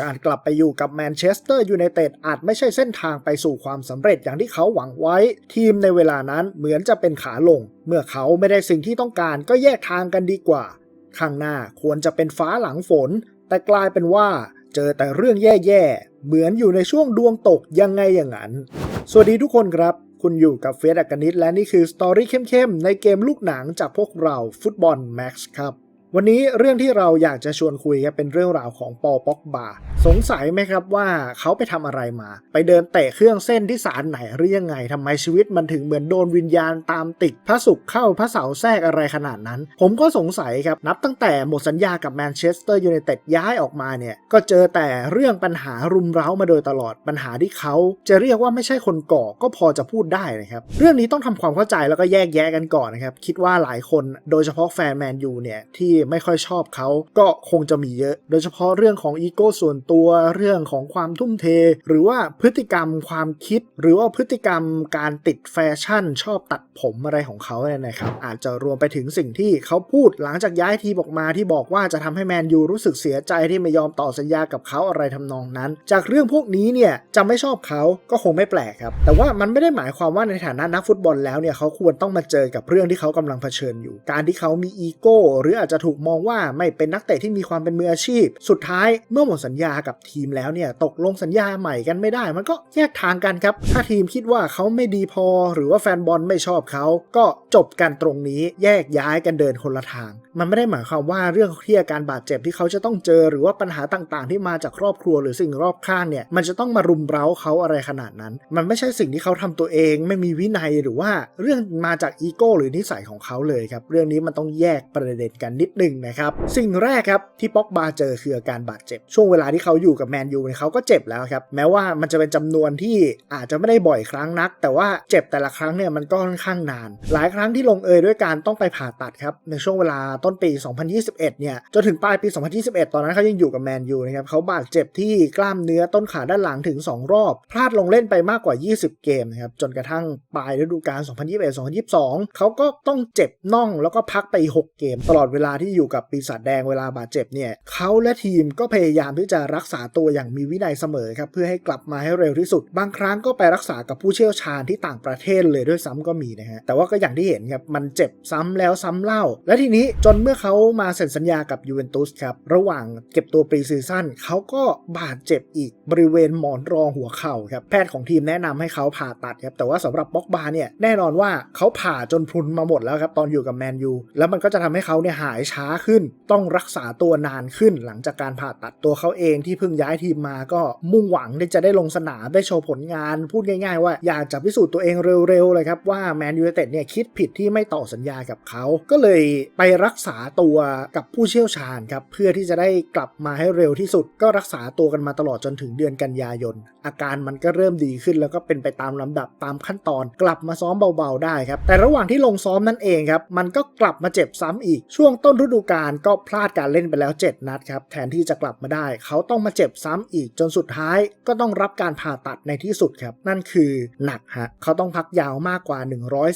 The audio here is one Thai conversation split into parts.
การกลับไปอยู่กับแมนเชสเตอร์ยูไนเต็ดอาจไม่ใช่เส้นทางไปสู่ความสำเร็จอย่างที่เขาหวังไว้ ทีมในเวลานั้นเหมือนจะเป็นขาลง เมื่อเขาไม่ได้สิ่งที่ต้องการก็แยกทางกันดีกว่า ข้างหน้าควรจะเป็นฟ้าหลังฝน แต่กลายเป็นว่าเจอแต่เรื่องแย่ๆ เหมือนอยู่ในช่วงดวงตกยังไงอย่างนั้น สวัสดีทุกคนครับ คุณอยู่กับเฟสอักนิตและนี่คือสตอรี่เข้มๆ ในเกมลูกหนังจากพวกเราฟุตบอลแม็กซ์ครับ วันนี้เรื่องที่เราอยากจะชวนคุยครับเป็นเรื่องราวของปอป็อกบา สงสัยไหมครับว่าเขาไปทำอะไรมา ไปเดินเตะเครื่องเส้นที่ศาลไหนหรือยังไงทำไมชีวิตมันถึงเหมือนโดนวิญญาณตามติดพระศุกร์เข้าพระเสาแทรกอะไรขนาดนั้น ผมก็สงสัยครับ นับตั้งแต่หมดสัญญากับแมนเชสเตอร์ยูไนเต็ดย้ายออกมาเนี่ย ก็เจอแต่เรื่องปัญหารุมเร้ามาโดยตลอดปัญหาที่เขาจะเรียกว่าไม่ใช่คนก่อก็พอจะพูดได้นะครับเรื่องนี้ต้องทำความเข้าใจแล้วก็แยกแยะกันก่อนนะครับคิดว่าหลายคนโดยเฉพาะแฟนแมนยูเนี่ยที่ไม่ค่อยชอบเขาก็คงจะมีเยอะ โดยเฉพาะเรื่องของอีโก้ส่วนตัวเรื่องของความทุ่มเท หรือว่าพฤติกรรมความคิด หรือว่าพฤติกรรมการติดแฟชั่น ชอบตัดผมอะไรของเขาเนี่ยนะครับอาจจะรวมไปถึงสิ่งที่เขาพูดหลังจากย้ายทีมออกมาที่บอกว่าจะทำให้แมนยูรู้สึกเสียใจที่ไม่ยอมต่อสัญญากับเขาอะไรทำนองนั้น จากเรื่องพวกนี้เนี่ยจะไม่ชอบเขาก็คงไม่แปลกครับ แต่ว่ามันไม่ได้หมายความว่าในฐานะนักฟุตบอลแล้วเนี่ยเขาควรต้องมาเจอกับเรื่องที่เขากำลังเผชิญอยู่ การที่เขามีอีโก้หรืออาจจะถูกมองว่าไม่เป็นนักเตะที่มีความเป็นมืออาชีพ สุดท้ายเมื่อหมดสัญญากับทีมแล้วเนี่ยตกลงสัญญาใหม่กันไม่ได้ มันก็แยกทางกันครับ ถ้าทีมคิดว่าเขาไม่ดีพอ หรือว่าแฟนบอลไม่ชอบเขาก็จบกันตรงนี้แยกย้ายกันเดินคนละทาง มันไม่ได้หมายความว่าเรื่องเที่อาการบาดเจ็บที่เขาจะต้องเจอ หรือว่าปัญหาต่างๆ ที่มาจากครอบครัวหรือสิ่งรอบข้างเนี่ยมันจะต้องมารุมเร้าเขาอะไรขนาดนั้น มันไม่ใช่สิ่งที่เขาทำตัวเอง ไม่มีวินัยหรือว่าเรื่องมาจากอีโก้หรือนิสัยของเขาเลยครับเรื่องนี้มันต้องแยกประเด็นกันนิดนึงนะครับสิ่งแรกครับที่ป็อกบาเจอคืออาการบาดเจ็บ ช่วงเวลาที่เขาอยู่กับแมนยูเนี่ยเขาก็เจ็บแล้วครับแม้ว่ามันจะเป็นจำนวนที่อาจจะไม่ได้บ่อยครั้งนัก แต่ว่าเจ็บแต่ละครั้งเนี่ยมันก็ค่อนข้างนาน หลายครั้งที่ลงเอยด้วยการต้องไปผ่าตัดครับในช่วงเวลาต้นปี 2021 เนี่ยจนถึงปลายปี 2021 ตอนนั้นเขายังอยู่กับแมนยูนะครับเขาบาดเจ็บที่กล้ามเนื้อต้นขาด้านหลังถึง 2 รอบ พลาดลงเล่นไปมากกว่า 20 เกมนะครับจนกระทั่งปลายฤดูกาล 2021-2022 เขาก็ต้องเจ็บน่องแล้วก็พักไป 6 เกม ตลอดเวลาที่อยู่กับปีศาจแดงเวลาบาดเจ็บเนี่ยเขาและทีมก็พยายามที่จะรักษาตัวอย่างมีวินัยเสมอครับเพื่อให้กลับมาให้เร็วที่สุด บางครั้งก็ไปรักษากับผู้เชี่ยวชาญที่ต่างประเทศเลยด้วยซ้ำก็มีนะฮะแต่ว่าก็อย่างที่เห็นครับมันเจ็บซ้ำแล้วซ้ำเล่า และทีนี้จนเมื่อเขามาเซ็นสัญญากับยูเวนตุสครับระหว่างเก็บตัวปรีซีซั่นเขาก็บาดเจ็บอีกบริเวณหมอนรองหัวเข่าครับแพทย์ของทีมแนะนำให้เขาผ่าตัดครับแต่ว่าสำหรับบ็อกบาเนี่ยแน่นอนว่าเขาผ่าจนพรุนมาหมดแล้วครับตอนอยู่กับแมนยูแล้วมันก็จะทำให้เขาเนี่ยหายช้าขึ้น ต้องรักษาตัวนานขึ้น หลังจากการผ่าตัดตัวเขาเองที่เพิ่งย้ายทีมมาก็มุ่งหวังที่จะได้ลงสนามได้โชว์ผลงาน พูดง่ายๆว่าอยากจะพิสูจน์ตัวเองเร็วๆเลยครับว่าแมนยูเต็ดเนี่ยคิดผิดที่ไม่ต่อสัญญากับเขาก็เลยไปรักษาตัวกับผู้เชี่ยวชาญครับเพื่อที่จะได้กลับมาให้เร็วที่สุด ก็รักษาตัวกันมาตลอดจนถึงเดือนกันยายน อาการมันก็เริ่มดีขึ้นแล้วก็เป็นไปตามลำดับตามขั้นตอน กลับมาซ้อมเบาๆได้ครับแต่ระหว่างที่ลงซ้อมนั่นเองครับมันก็กลับมาเจ็บซ้ำอีกช่วงต้นฤดูกาลก็พลาดการเล่นไปแล้ว 7 นัดครับ แทนที่จะกลับมาได้ เขาต้องมาเจ็บซ้ำอีกจนสุดท้ายก็ต้องรับการผ่าตัดในที่สุดครับ นั่นคือหนักฮะ เขาต้องพักยาวมากกว่า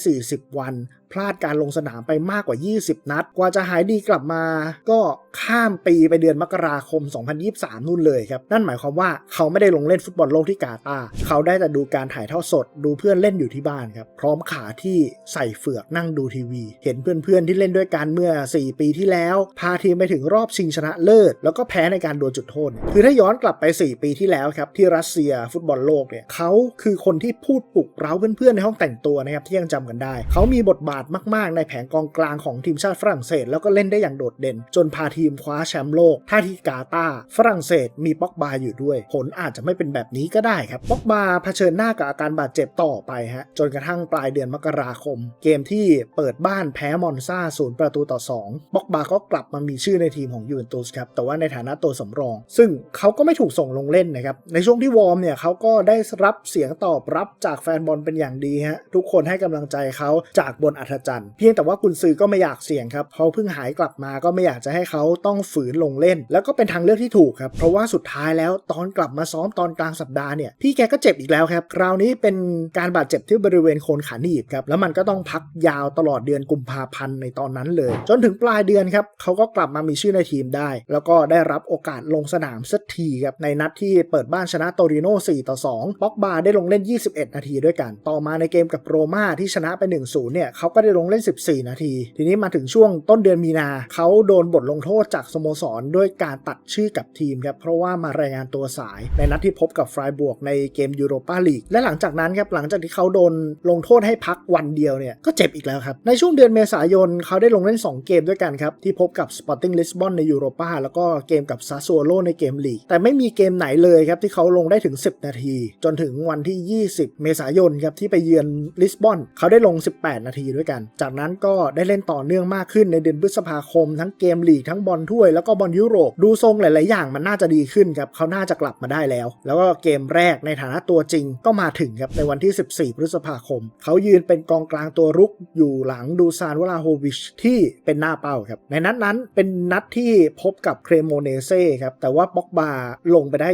140 วัน พลาดการลงสนามไปมากกว่า 20 นัด กว่าจะหายดีกลับมา ก็ข้ามปีไปเดือนมกราคม 2023 นู่นเลยครับ นั่นหมายความว่าเขาไม่ได้ลงเล่นฟุตบอลโลกที่กาตาร์เขาได้แต่ดูการถ่ายทอดสด ดูเพื่อนเล่นอยู่ที่บ้านครับ พร้อมขาที่ใส่เฟือกนั่งดูทีวี เห็นเพื่อนๆที่เล่นด้วยกันเมื่อ 4 ปีที่แล้ว พาทีมไปถึงรอบชิงชนะเลิศ แล้วก็แพ้ในการดวลจุดโทษ คือถ้าย้อนกลับไป 4 ปีที่แล้วครับที่รัสเซียฟุตบอลโลกเนี่ยเขาคือคนที่พูดปลุกเร้าเพื่อนๆในห้องแต่งตัวนะครับที่ยังจำกันได้ เขามีบทบาทมาก ๆ ในแผงกองกลางของทีมชาติฝรั่งเศส แล้วก็เล่นได้อย่างโดดเด่น จนพาทีมคว้าแชมป์โลกท่าที่กาตาฝรั่งเศสมีป็อกบาอยู่ด้วย ผลอาจจะไม่เป็นแบบนี้ก็ได้ครับป็อกบาเผชิญหน้ากับอาการบาดเจ็บต่อไปฮะจนกระทั่งปลายเดือนมกราคม เกมที่เปิดบ้านแพ้มอนซาศูนย์ประตูต่อ2ป็อกบาก็กลับมามีชื่อในทีมของยูเวนตุสครับแต่ว่าในฐานะตัวสำรอง ซึ่งเขาก็ไม่ถูกส่งลงเล่นนะครับในช่วงที่วอร์มเนี่ยเขาก็ได้รับเสียงตอบรับจากแฟนบอลเป็นอย่างดีฮะทุกคนให้กำลังใจเขาจากบนอัศจรรย์ เพียงแต่ว่ากุนซือก็ไม่อยากเสี่ยงครับเขาเพิ่งหายกลับมาก็ไม่อยากจะให้เขาต้องฝืนลงเล่น แล้วก็เป็นทางเลือกที่ถูกครับ เพราะว่าสุดท้ายแล้วตอนกลับมาซ้อมตอนกลางสัปดาห์เนี่ยพี่แกก็เจ็บอีกแล้วครับคราวนี้เป็นการบาดเจ็บที่บริเวณโคนขาหนีบครับแล้วมันก็ต้องพักยาวตลอดเดือนกุมภาพันธ์ในตอนนั้นเลย จนถึงปลายเดือนครับเขาก็กลับมามีชื่อในทีมได้ แล้วก็ได้รับโอกาสลงสนามสักทีครับในนัดที่เปิดบ้านชนะโตริโน่4ต่อ2ป็อกบาได้ลงเล่น 21 นาทีด้วยกัน ต่อมาในเกมกับโรม่าที่ชนะไป 1-0 เนี่ยเขาก็ได้ลงเล่น 14 นาที ทีนี้มาถึงช่วงต้นเดือนมีนาเขาโดนบทลงโทษจากสโมสรด้วยการตัดชื่อกับทีมครับเพราะว่ามารายงานตัวสายในนัดที่พบกับฟรายบวกในเกมยูโรปาลีกและหลังจากนั้นครับหลังจากที่เขาโดนลงโทษให้พักวันเดียวเนี่ยก็เจ็บอีกแล้วครับในช่วงเดือนเมษายนเขาได้ลงเล่น 2 เกมด้วยกันครับที่พบกับ Sporting Lisbon ในยูโรปาแล้วก็เกมกับซาซัวโลในเกมลีกแต่ไม่มีเกมไหนเลยครับที่เขาลงได้ถึง 10 นาที จนถึงวันที่ 20 เมษายนครับที่ไปเยือนลิสบอนเขาได้ลง 18 นาทีด้วยกัน จากนั้นก็ได้เล่นต่อเนื่องมากขึ้นในเดือนพฤษภาคม ทั้งเกมลีกทั้งบอลถ้วยแล้วก็บอลยุโรปดูทรงหลาย ๆ อย่างมันน่าจะดีขึ้นครับเขาน่าจะกลับมาได้แล้ว แล้วก็เกมแรกในฐานะตัวจริงก็มาถึงครับในวันที่ 14 พฤษภาคม เขายืนเป็นกองกลางตัวรุกอยู่หลังดูซานวลาโฮวิชที่เป็นหน้าเป้าครับในนัดนั้นเป็นนัดที่พบกับเครโมเนเซ่ครับแต่ว่าบ็อกบาลงไปได้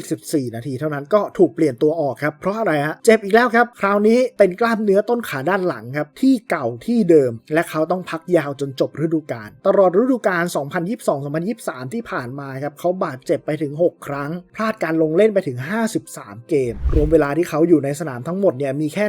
24 นาที เท่านั้นก็ถูกเปลี่ยนตัวออกครับเพราะอะไรฮะเจ็บอีกแล้วครับ คราวนี้เป็นกล้ามเนื้อต้นขาด้านหลังครับที่เก่าที่เดิม และเขาต้องพักยาวจนจบฤดูกาลตลอดฤดูกาล 2022-2023 ที่ผ่านมาครับเขาบาดเจ็บไปถึง 6 ครั้ง พลาดการลงเล่นไปถึง 53 เกม รวมเวลาที่เขาอยู่ในสนามทั้งหมดเนี่ยมีแค่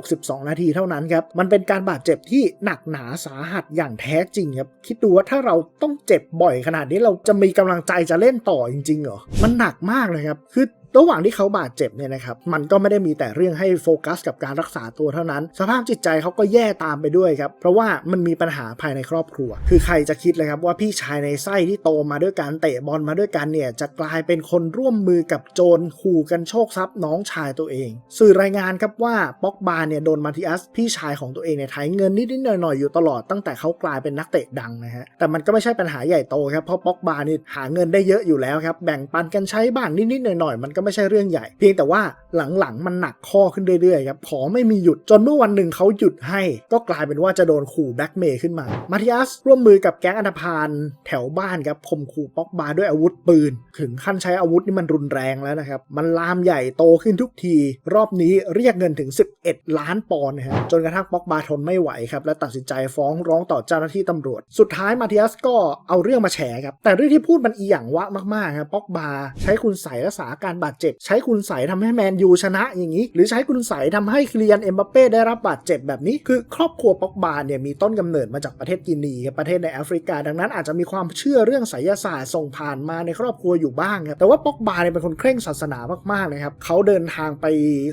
162 นาทีเท่านั้นครับมันเป็นการบาดเจ็บที่หนักหนาสาหัสอย่างแท้จริงครับคิดดูว่าถ้าเราต้องเจ็บบ่อยขนาดนี้เราจะมีกำลังใจจะเล่นต่อจริงๆเหรอมันหนักมากเลยครับคือ ระหว่างที่เขาบาดเจ็บเนี่ยนะครับมันก็ไม่ได้มีแต่เรื่องให้โฟกัสกับการรักษาตัวเท่านั้น สภาพจิตใจเขาก็แย่ตามไปด้วยครับ เพราะว่ามันมีปัญหาภายในครอบครัว คือใครจะคิดเลยครับว่าพี่ชายในไส้ที่โตมาด้วยการเตะบอลมาด้วยกันเนี่ยจะกลายเป็นคนร่วมมือกับโจรขู่กันโชคทรัพย์น้องชายตัวเอง สื่อรายงานครับว่าป็อกบาเนี่ยโดนมาติอัสพี่ชายของตัวเองเนี่ยไถเงินนิดๆหน่อยๆอยู่ตลอดตั้งแต่เขากลายเป็นนักเตะดังนะฮะแต่มันก็ไม่ใช่ปัญหาใหญ่โตครับเพราะป็อกบานี่หาเงินได้เยอะอยู่แล้วครับแบ่งปันกันใช้บ้างนิดๆหน่อยๆมันก็ไม่ใช่เรื่องใหญ่ เพียงแต่ว่าหลังๆมันหนักข้อขึ้นเรื่อยๆครับขอไม่มีหยุดจนเมื่อวันหนึ่งเขาหยุดให้ ก็กลายเป็นว่าจะโดนขู่แบล็กเมย์ขึ้นมา มาทิอัสร่วมมือกับแก๊งอันธพาลแถวบ้านครับข่มขู่ป็อกบาด้วยอาวุธปืน ถึงขั้นใช้อาวุธนี่มันรุนแรงแล้วนะครับ มันลามใหญ่โตขึ้นทุกที รอบนี้เรียกเงินถึง 11 ล้านปอนด์นะฮะจนกระทั่งป็อกบาทนไม่ไหวครับและตัดสินใจฟ้องร้องต่อเจ้าหน้าที่ตำรวจ สุดท้ายมาทิอัสก็เอาเรื่องมาแฉครับแต่เรื่องที่พูดมันอีหยังวะมากๆครับป็อกบาใช้คุณใส่รักษาอาการบาดเจ็บ ใช้คุณใส่ทำให้แมนยูชนะอย่างนี้ หรือใช้คุณใส่ทำให้คลียนเอ็มบัปเป้ได้รับบาดเจ็บแบบนี้ คือครอบครัวป็อกบาเนี่ยมีต้นกำเนิดมาจากประเทศกินีครับประเทศในแอฟริกา ดังนั้นอาจจะมีความเชื่อเรื่องไสยศาสตร์ส่งผ่านมาในครอบครัวอยู่บ้างครับแต่ว่าป็อกบาเนี่ยเป็นคนเคร่งศาสนามากๆนะครับเขาเดินทางไป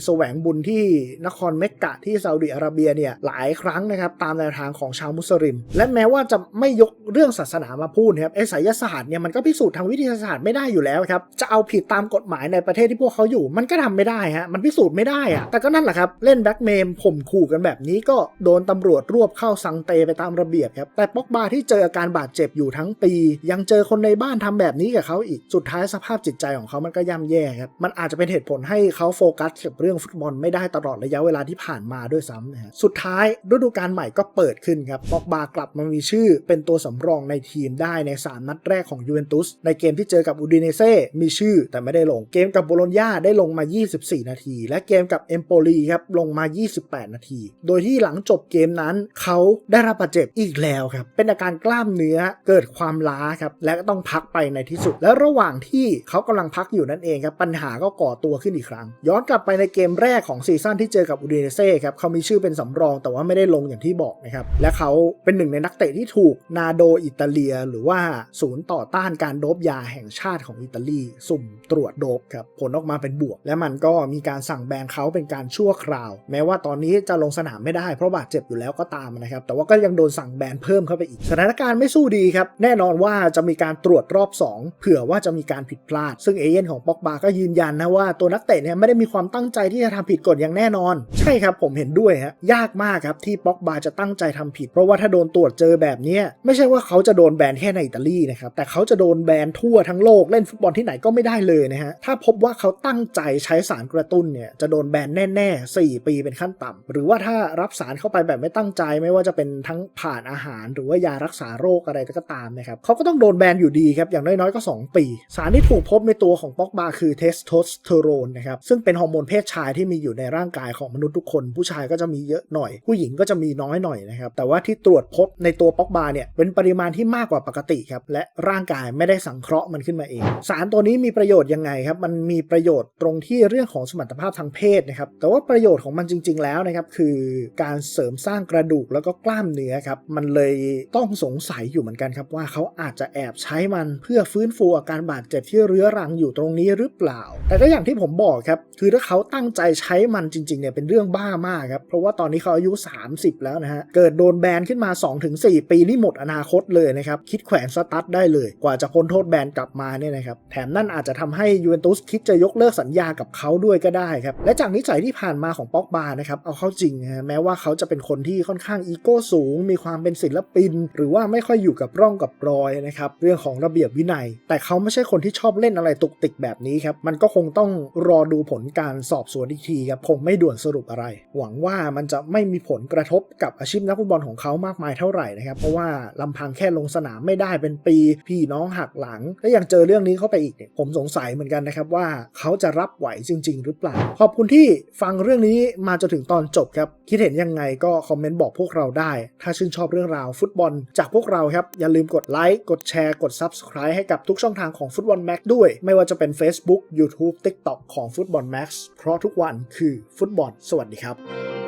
แสวงบุญที่นครเมกกะที่ซาอุดิอาระเบียเนี่ยหลายครั้งนะครับตามแนวทางของชาวมุสลิม และแม้ว่าจะไม่ยกเรื่องศาสนามาพูดนะครับไอ้ไสยศาสตร์เนี่ยมันก็พิสูจน์ทางวิทยาศาสตร์ไม่ได้อยู่แล้วครับจะเอาผิดตามกฎหมายในประเทศที่พวกเขาอยู่ มันก็ทำไม่ได้ฮะมันพิสูจน์ไม่ได้อะแต่ก็นั่นแหละครับเล่นแบ็กเมมข่มขู่กันแบบนี้ก็โดนตำรวจรวบเข้าสังเตไปตามระเบียบครับแต่ป็อกบาที่เจออาการบาดเจ็บอยู่ทั้งปี ยังเจอคนในบ้านทำแบบนี้กับเขาอีกสุดท้ายสภาพจิตใจของเขามันก็ย่ำแย่ครับมันอาจจะเป็นเหตุผลให้เขาโฟกัสกับเรื่องฟุตบอลไม่ได้ตลอดระยะเวลาที่ผ่านมาด้วยซ้ำนะฮะสุดท้ายฤดูกาลใหม่ก็เปิดขึ้นครับป็อกบากลับมามีชื่อเป็นตัวสำรองในทีมได้ใน3นัดแรกของยูเวนตุสในเกมที่เจอกับอูดิเนเซ่มีชื่อแต่ไม่ได้ลงเกมกับโบโลญญาได้ลงมา 24 นาที และเกมกับเอมโปลีครับลงมา 28 นาที โดยที่หลังจบเกมนั้นเขาได้รับบาดเจ็บอีกแล้วครับ เป็นอาการกล้ามเนื้อเกิดความล้าครับ และก็ต้องพักไปในที่สุด และระหว่างที่เขากำลังพักอยู่นั่นเองครับ ปัญหาก็ก่อตัวขึ้นอีกครั้ง ย้อนกลับไปในเกมแรกของซีซั่นที่เจอกับอูดิเนเซ่ครับเขามีชื่อเป็นสำรองแต่ว่าไม่ได้ลงอย่างที่บอกนะครับ และเขาเป็นหนึ่งในนักเตะที่ถูกนาโดอิตาเลีย หรือว่าศูนย์ต่อต้านการโดบยาแห่งชาติของอิตาลีสุ่มตรวจโดบครับผลออกมาเป็นบวก และมันก็มีการสั่งแบนเขาเป็นการชั่วคราว แม้ว่าตอนนี้จะลงสนามไม่ได้เพราะบาดเจ็บอยู่แล้วก็ตามนะครับ แต่ว่าก็ยังโดนสั่งแบนเพิ่มเข้าไปอีก สถานการณ์ไม่สู้ดีครับ แน่นอนว่าจะมีการตรวจรอบ 2 เผื่อว่าจะมีการผิดพลาด ซึ่งเอเย่นของปอกบาก็ยืนยันนะว่าตัวนักเตะเนี่ยไม่ได้มีความตั้งใจที่จะทำผิดกฎอย่างแน่นอน ใช่ครับผมเห็นด้วยฮะยากมากครับที่ปอกบาจะตั้งใจทำผิด เพราะว่าถ้าโดนตรวจเจอแบบนี้ไม่ใช่ว่าเขาจะโดนแบนแค่ในอิตาลีนะครับแต่เขาจะโดนแบนทั่วทั้งโลกเล่นฟุตบอลที่ไหนก็ไม่ได้เลยนะฮะถ้าพบว่าเขาตั้งใจใช้สารกระตุ้นเนี่ยจะโดนแบนแน่ๆ 4 ปีเป็นขั้นต่ำหรือว่าถ้ารับสารเข้าไปแบบไม่ตั้งใจไม่ว่าจะเป็นทั้งผ่านอาหาร หรือว่ายารักษาโรคอะไรก็ตามนะครับเขาก็ต้องโดนแบนอยู่ดีครับอย่างน้อยๆก็ 2 ปี สารที่ถูกพบในตัวของป็อกบาคือเทสโทสเตอโรนนะครับซึ่งเป็นฮอร์โมนเพศชายที่มีอยู่ในร่างกายของมนุษย์ทุกคน ผู้ชายก็จะมีเยอะหน่อย ผู้หญิงก็จะมีน้อยหน่อยนะครับแต่ว่าที่ตรวจพบในตัวป็อกบาเนี่ยเป็นปริมาณที่มากกว่าปกติครับและร่างกายไม่ได้สังเคราะห์มันขึ้นมาเอง สารตัวนี้มีประโยชน์ยังไงครับมันมีประโยชน์ตรงที่เรื่องของสมรรถภาพทางเพศนะครับ แต่ว่าประโยชน์ของมันจริง ๆ แล้วนะครับ คือการเสริมสร้างกระดูกแล้วก็กล้ามเนื้อครับ มันเลยต้องสงสัยอยู่เหมือนกันครับว่าเขาอาจจะแอบใช้มันเพื่อฟื้นฟูอาการบาดเจ็บที่เรื้อรังอยู่ตรงนี้หรือเปล่า แต่ก็อย่างที่ผมบอกครับ คือถ้าเขาตั้งใจใช้มันจริงๆเนี่ยเป็นเรื่องบ้ามากครับ เพราะว่าตอนนี้เขาอายุ 30 แล้วนะฮะ เกิดโดนแบนขึ้นมา 2-4 ปีนี่หมดอนาคตเลยนะครับ คิดแขวนสตั๊ดได้เลย กว่าจะพ้นโทษแบนกลับมาเนี่ยนะครับ แถมนั่นอาจจะทำให้ยูเวนตุสคิดจะยกเลิกสัญญากับเขาด้วยก็ได้ครับ และจากนิสัยที่ผ่านมาของป็อกบานะครับเอาเข้าจริงนะแม้ว่าเขาจะเป็นคนที่ค่อนข้างอีโก้สูง มีความเป็นศิลปิน หรือว่าไม่ค่อยอยู่กับร่องกับรอยนะครับเรื่องของระเบียบวินัย แต่เขาไม่ใช่คนที่ชอบเล่นอะไรตุกติกแบบนี้ครับมันก็คงต้องรอดูผลการสอบสวนอีกทีครับคงไม่ด่วนสรุปอะไร หวังว่ามันจะไม่มีผลกระทบกับอาชีพนักฟุตบอลของเขามากมายเท่าไหร่นะครับเพราะว่าลำพังแค่ลงสนามไม่ได้เป็นปี พี่น้องหักหลัง และยังเจอเรื่องนี้เข้าไปอีกเนี่ยผมสงสัยเหมือนกันนะครับว่าว่าเขาจะรับไหวจริง ๆ หรือเปล่า ขอบคุณที่ฟังเรื่องนี้มาจนถึงตอนจบครับ คิดเห็นยังไงก็คอมเมนต์บอกพวกเราได้ ถ้าชื่นชอบเรื่องราวฟุตบอลจากพวกเราครับ อย่าลืมกดไลค์กดแชร์กด Subscribe ให้กับทุกช่องทางของฟุตบอลแม็กด้วย ไม่ว่าจะเป็น Facebook YouTube TikTok ของฟุตบอลแม็กเพราะทุกวันคือฟุตบอลสวัสดีครับ